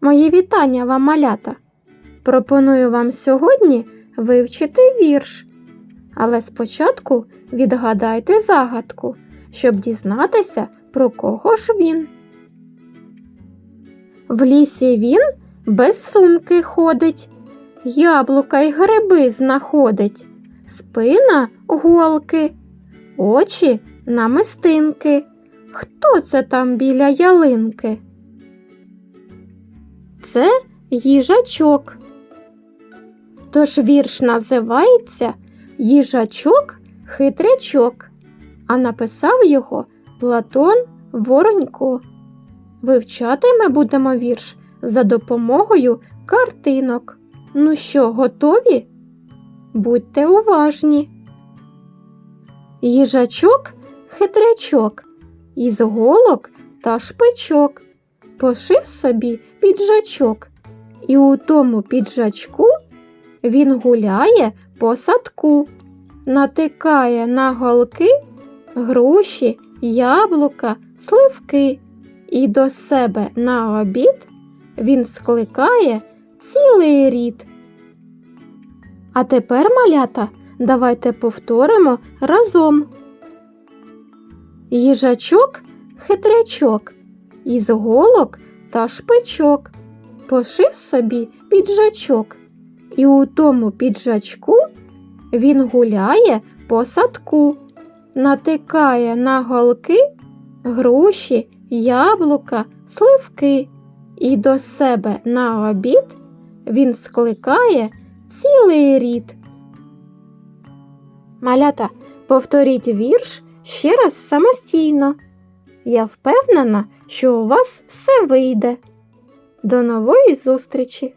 Мої вітання вам, малята. Пропоную вам сьогодні вивчити вірш. Але спочатку відгадайте загадку, щоб дізнатися, про кого ж він. В лісі він без сумки ходить, яблука й гриби знаходить, спина голки, очі намистинки. Хто це там біля ялинки? Це їжачок. Тож вірш називається Їжачок хитрячок, а написав його Платон Воронько. Вивчати ми будемо вірш за допомогою картинок. Ну що, готові? Будьте уважні. Їжачок хитрячок, із голок та шпичок пошив собі піджачок, і у тому піджачку він гуляє по садку, натикає на голки груші, яблука, сливки, і до себе на обід він скликає цілий рід. А тепер, малята, давайте повторимо разом. Їжачок хитрячок, із голок та шпичок пошив собі піджачок, і у тому піджачку він гуляє по садку, натикає на голки груші, яблука, сливки, і до себе на обід він скликає цілий рід. Малята, повторіть вірш ще раз самостійно. Я впевнена, що у вас все вийде. До нової зустрічі!